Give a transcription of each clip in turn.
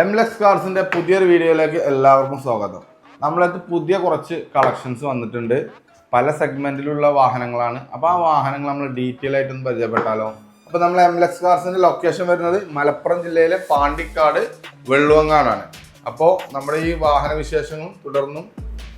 എംലെക്സ് കാർസിന്റെ പുതിയൊരു വീഡിയോയിലേക്ക് എല്ലാവർക്കും സ്വാഗതം. നമ്മളത് പുതിയ കുറച്ച് കളക്ഷൻസ് വന്നിട്ടുണ്ട്. പല സെഗ്മെന്റിലുള്ള വാഹനങ്ങളാണ്. അപ്പോൾ ആ വാഹനങ്ങൾ നമ്മൾ ഡീറ്റെയിൽ ആയിട്ടൊന്ന് പരിചയപ്പെട്ടാലോ? അപ്പോൾ നമ്മൾ എംലെക്സ് കാർസിന്റെ ലൊക്കേഷൻ വരുന്നത് മലപ്പുറം ജില്ലയിലെ പാണ്ടിക്കാട് വെള്ളുവങ്ങാടാണ്. അപ്പോൾ നമ്മുടെ ഈ വാഹന വിശേഷങ്ങളും തുടർന്നും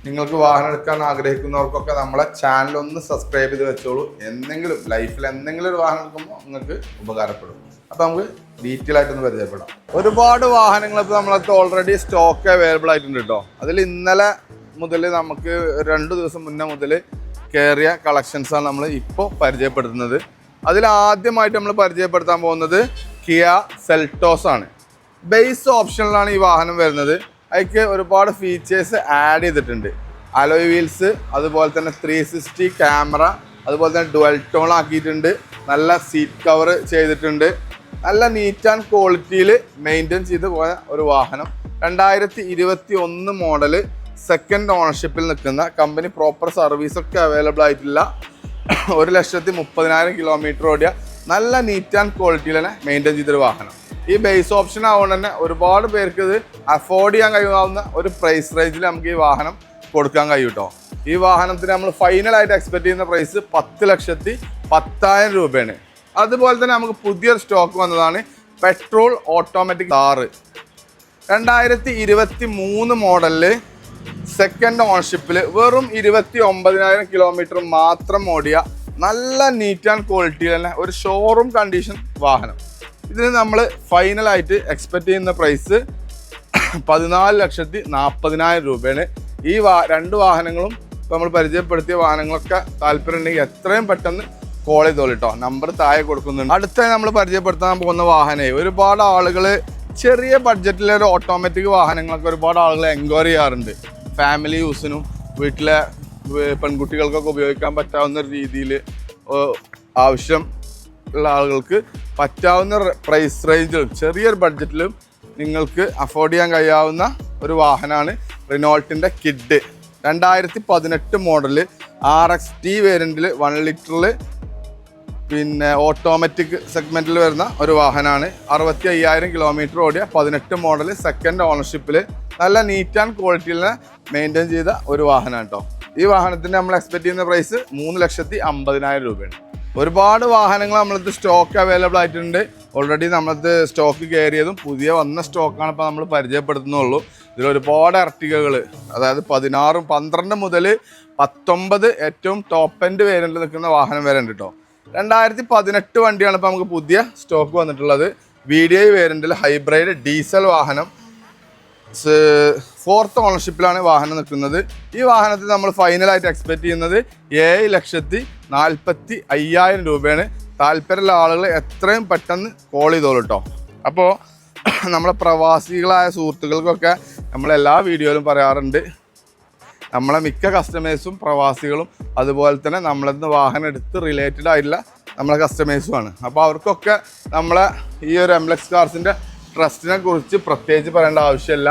നിങ്ങൾക്ക് വാഹനം എടുക്കാൻ ആഗ്രഹിക്കുന്നവർക്കൊക്കെ നമ്മളെ ചാനൽ ഒന്ന് സബ്സ്ക്രൈബ് ചെയ്ത് വെച്ചോളൂ. എന്തെങ്കിലും ലൈഫിൽ എന്തെങ്കിലും ഒരു വാഹനം എടുക്കുമ്പോൾ നിങ്ങൾക്ക് ഉപകാരപ്പെടും. അപ്പോൾ നമുക്ക് ഡീറ്റെയിൽ ആയിട്ടൊന്ന് പരിചയപ്പെടാം. ഒരുപാട് വാഹനങ്ങൾ ഇപ്പോൾ നമ്മളൊക്കെ ഓൾറെഡി സ്റ്റോക്ക് അവൈലബിൾ ആയിട്ടുണ്ട് കേട്ടോ അതിൽ ഇന്നലെ മുതൽ നമുക്ക് രണ്ട് ദിവസം മുന്നേ മുതൽ കയറിയ കളക്ഷൻസാണ് നമ്മൾ ഇപ്പോൾ പരിചയപ്പെടുത്തുന്നത്. അതിൽ ആദ്യമായിട്ട് നമ്മൾ പരിചയപ്പെടുത്താൻ പോകുന്നത് കിയ സെൽട്ടോസ് ആണ്. ബേസ് ഓപ്ഷനിലാണ് ഈ വാഹനം വരുന്നത്. അതിക്ക് ഒരുപാട് ഫീച്ചേഴ്സ് ആഡ് ചെയ്തിട്ടുണ്ട്. അലോയ് വീൽസ് അതുപോലെ തന്നെ ത്രീ സിക്സ്റ്റി ക്യാമറ അതുപോലെ തന്നെ ഡുവൽ ടോൺ ആക്കിയിട്ടുണ്ട്. നല്ല സീറ്റ് കവർ ചെയ്തിട്ടുണ്ട്. നല്ല നീറ്റ് ആൻഡ് ക്വാളിറ്റിയിൽ മെയിന്റെയിൻ ചെയ്ത് പോയ ഒരു വാഹനം. രണ്ടായിരത്തി ഇരുപത്തി ഒന്ന് മോഡൽ സെക്കൻഡ് ഓണർഷിപ്പിൽ നിൽക്കുന്ന കമ്പനി പ്രോപ്പർ സർവീസൊക്കെ അവൈലബിൾ ആയിട്ടില്ല. ഒരു ലക്ഷത്തി മുപ്പതിനായിരം കിലോമീറ്റർ ഓടിയ നല്ല നീറ്റ് ആൻഡ് ക്വാളിറ്റിയിൽ തന്നെ മെയിന്റെയിൻ ചെയ്തൊരു വാഹനം. ഈ ബേസ് ഓപ്ഷൻ ആവുകൊണ്ട് തന്നെ ഒരുപാട് പേർക്ക് ഇത് അഫോർഡ് ചെയ്യാൻ കഴിയാവുന്ന ഒരു പ്രൈസ് റേഞ്ചിൽ നമുക്ക് ഈ വാഹനം കൊടുക്കാൻ കഴിയും കേട്ടോ ഈ വാഹനത്തിന് നമ്മൾ ഫൈനലായിട്ട് എക്സ്പെക്ട് ചെയ്യുന്ന പ്രൈസ് പത്ത് ലക്ഷത്തി പത്തായിരം രൂപയാണ്. അതുപോലെ തന്നെ നമുക്ക് പുതിയൊരു സ്റ്റോക്ക് വന്നതാണ് പെട്രോൾ ഓട്ടോമാറ്റിക് കാറ് രണ്ടായിരത്തി ഇരുപത്തി മൂന്ന് മോഡലിൽ സെക്കൻഡ് ഓണർഷിപ്പിൽ വെറും ഇരുപത്തി ഒമ്പതിനായിരം കിലോമീറ്റർ മാത്രം ഓടിയ നല്ല നീറ്റ് ആൻഡ് ക്വാളിറ്റി തന്നെ ഒരു ഷോറൂം കണ്ടീഷൻ വാഹനം. ഇതിന് നമ്മൾ ഫൈനലായിട്ട് എക്സ്പെക്റ്റ് ചെയ്യുന്ന പ്രൈസ് പതിനാല് ലക്ഷത്തി നാൽപ്പതിനായിരം രൂപയാണ്. ഈ വാ രണ്ട് വാഹനങ്ങളും നമ്മൾ പരിചയപ്പെടുത്തിയ വാഹനങ്ങളൊക്കെ താല്പര്യം ഉണ്ടെങ്കിൽ എത്രയും പെട്ടെന്ന് കോൾ ചെയ്തോളൂ കേട്ടോ നമ്പർ താഴെ കൊടുക്കുന്നുണ്ട്. അടുത്ത നമ്മൾ പരിചയപ്പെടുത്താൻ പോകുന്ന വാഹനേ ഒരുപാട് ആളുകൾ ചെറിയ ബഡ്ജറ്റിലെ ഒരു ഓട്ടോമാറ്റിക് വാഹനങ്ങളൊക്കെ ഒരുപാട് ആളുകൾ എൻക്വയറി ചെയ്യാറുണ്ട്. ഫാമിലി യൂസിനും വീട്ടിലെ പെൺകുട്ടികൾക്കൊക്കെ ഉപയോഗിക്കാൻ പറ്റാവുന്ന രീതിയിൽ ആവശ്യം ഉള്ള ആളുകൾക്ക് പറ്റാവുന്ന പ്രൈസ് റേഞ്ചിലും ചെറിയൊരു ബഡ്ജറ്റിലും നിങ്ങൾക്ക് അഫോർഡ് ചെയ്യാൻ കഴിയാവുന്ന ഒരു വാഹനമാണ് റിനോൾട്ടിന്റെ കിഡ് രണ്ടായിരത്തി പതിനെട്ട് മോഡൽ ആർ എക്സ് ടി വേരിയന്റിൽ വൺ ലിറ്ററിൽ പിന്നെ ഓട്ടോമാറ്റിക് സെഗ്മെന്റിൽ വരുന്ന ഒരു വാഹനമാണ് അറുപത്തി അയ്യായിരം കിലോമീറ്റർ ഓടിയ പതിനെട്ട് മോഡൽ സെക്കൻഡ് ഓണർഷിപ്പിൽ നല്ല നീറ്റ് ആൻഡ് ക്വാളിറ്റിയിൽ മെയിന്റെയിൻ ചെയ്ത ഒരു വാഹനമാണ് കേട്ടോ ഈ വാഹനത്തിന്റെ നമ്മൾ എക്സ്പെക്ട് ചെയ്യുന്ന പ്രൈസ് മൂന്ന് ലക്ഷത്തി അമ്പതിനായിരം രൂപയാണ്. ഒരുപാട് വാഹനങ്ങൾ നമ്മളത് സ്റ്റോക്ക് അവൈലബിൾ ആയിട്ടുണ്ട്. ഓൾറെഡി നമ്മളത് സ്റ്റോക്ക് കയറിയതും പുതിയ വന്ന സ്റ്റോക്കാണ് ഇപ്പോൾ നമ്മൾ പരിചയപ്പെടുത്തുന്നുള്ളൂ. ഇതിൽ ഒരുപാട് അർട്ടികകൾ അതായത് പതിനാറും പന്ത്രണ്ട് മുതൽ പത്തൊമ്പത് ഏറ്റവും ടോപ്പ് എൻഡ് വേരിയന്റിൽ നിൽക്കുന്ന വാഹനം വരെ ഉണ്ട് കേട്ടോ രണ്ടായിരത്തി പതിനെട്ട് വണ്ടിയാണ് ഇപ്പോൾ നമുക്ക് പുതിയ സ്റ്റോക്ക് വന്നിട്ടുള്ളത്. വി ഡി ഐ വേരിയന്റിൽ ഹൈബ്രിഡ് ഡീസൽ വാഹനം. ഫോർത്ത് ഓണർഷിപ്പിലാണ് വാഹനം നിൽക്കുന്നത്. ഈ വാഹനത്തിൽ നമ്മൾ ഫൈനലായിട്ട് എക്സ്പെക്റ്റ് ചെയ്യുന്നത് ഏഴ് ലക്ഷത്തി നാൽപ്പത്തി അയ്യായിരം രൂപയാണ്. താല്പര്യമുള്ള ആളുകൾ എത്രയും പെട്ടെന്ന് കോൾ ചെയ്തോളൂ കേട്ടോ അപ്പോൾ നമ്മളെ പ്രവാസികളായ സുഹൃത്തുക്കൾക്കൊക്കെ നമ്മളെല്ലാ വീഡിയോയിലും പറയാറുണ്ട്. നമ്മളെ മിക്ക കസ്റ്റമേഴ്സും പ്രവാസികളും അതുപോലെ തന്നെ നമ്മളിന്ന് വാഹനം എടുത്ത് റിലേറ്റഡ് ആയിട്ടുള്ള നമ്മളെ കസ്റ്റമേഴ്സുമാണ് അപ്പോൾ അവർക്കൊക്കെ നമ്മളെ ഈ ഒരു എംലെക്സ് കാർസിന്റെ ട്രസ്റ്റിനെ കുറിച്ച് പ്രത്യേകിച്ച് പറയേണ്ട ആവശ്യമില്ല.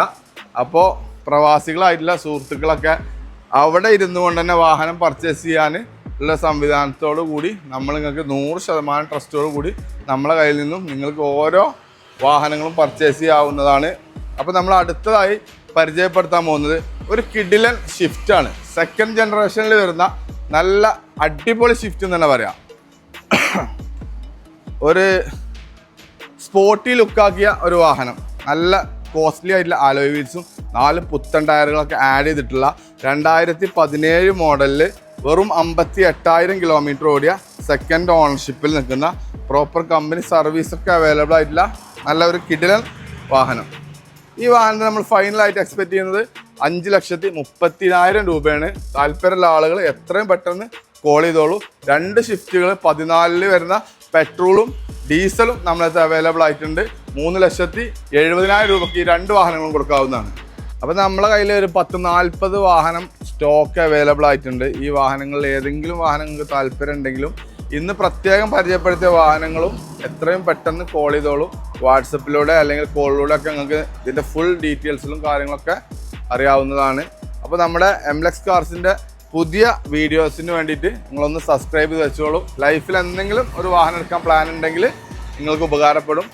അപ്പോൾ പ്രവാസികളായിട്ടുള്ള സുഹൃത്തുക്കളൊക്കെ അവിടെ ഇരുന്നു കൊണ്ട് തന്നെ വാഹനം പർച്ചേസ് ചെയ്യാൻ ഉള്ള സംവിധാനത്തോടു കൂടി നമ്മൾ നിങ്ങൾക്ക് നൂറ് ശതമാനം ട്രസ്റ്റോടു കൂടി നമ്മളെ കയ്യിൽ നിന്നും നിങ്ങൾക്ക് ഓരോ വാഹനങ്ങളും പർച്ചേസ് ചെയ്യാവുന്നതാണ്. അപ്പോൾ നമ്മൾ അടുത്തതായി പരിചയപ്പെടുത്താൻ പോകുന്നത് ഒരു കിഡിലൻ ആണ്. സെക്കൻഡ് ജനറേഷനിൽ വരുന്ന നല്ല അടിപൊളി ഷിഫ്റ്റ് എന്ന് തന്നെ പറയാം. ഒരു സ്പോർട്ടി ലുക്കാക്കിയ ഒരു വാഹനം. നല്ല കോസ്റ്റ്ലി ആയിട്ടുള്ള അലോയ് വീൽസും നാല് പുത്തൻ ടയറുകളൊക്കെ ആഡ് ചെയ്തിട്ടുള്ള രണ്ടായിരത്തി പതിനേഴ് മോഡലിൽ വെറും അമ്പത്തി എട്ടായിരം കിലോമീറ്റർ ഓടിയ സെക്കൻഡ് ഓണർഷിപ്പിൽ നിൽക്കുന്ന പ്രോപ്പർ കമ്പനി സർവീസൊക്കെ അവൈലബിൾ ആയിട്ടുള്ള നല്ല ഒരു കിടിലൻ വാഹനം. ഈ വാഹനത്തിന് നമ്മൾ ഫൈനലായിട്ട് എക്സ്പെക്ട് ചെയ്യുന്നത് അഞ്ച് ലക്ഷത്തി മുപ്പത്തിനായിരം രൂപയാണ്. താല്പര്യമുള്ള ആളുകൾ എത്രയും പെട്ടെന്ന് കോൾ ചെയ്തോളൂ. രണ്ട് ഷിഫ്റ്റുകൾ പതിനാലിൽ വരുന്ന പെട്രോളും ഡീസലും നമ്മളത് അവൈലബിൾ ആയിട്ടുണ്ട്. മൂന്ന് ലക്ഷത്തി എഴുപതിനായിരം രൂപയ്ക്ക് ഈ രണ്ട് വാഹനങ്ങളും കൊടുക്കാവുന്നതാണ്. അപ്പോൾ നമ്മളെ കയ്യിൽ ഒരു പത്ത് നാൽപ്പത് വാഹനം സ്റ്റോക്ക് അവൈലബിൾ ആയിട്ടുണ്ട്. ഈ വാഹനങ്ങളിൽ ഏതെങ്കിലും വാഹനങ്ങൾക്ക് താല്പര്യം ഉണ്ടെങ്കിലും ഇന്ന് പ്രത്യേകം പരിചയപ്പെടുത്തിയ വാഹനങ്ങളും എത്രയും പെട്ടെന്ന് കോൾ ചെയ്തോളൂ. വാട്സപ്പിലൂടെ അല്ലെങ്കിൽ കോളിലൂടെ ഒക്കെ നിങ്ങൾക്ക് ഇതിന്റെ ഫുൾ ഡീറ്റെയിൽസിലും കാര്യങ്ങളൊക്കെ അറിയാവുന്നതാണ്. അപ്പോൾ നമ്മുടെ എംലെക്സ് കാർസിന്റെ പുതിയ വീഡിയോസിന് വേണ്ടിയിട്ട് നിങ്ങളൊന്ന് സബ്സ്ക്രൈബ് ചെയ്ത് വെച്ചോളൂ. ലൈഫിൽ എന്തെങ്കിലും ഒരു വാഹനം എടുക്കാൻ പ്ലാൻ ഉണ്ടെങ്കിൽ നിങ്ങൾക്ക് ഉപകാരപ്പെടും.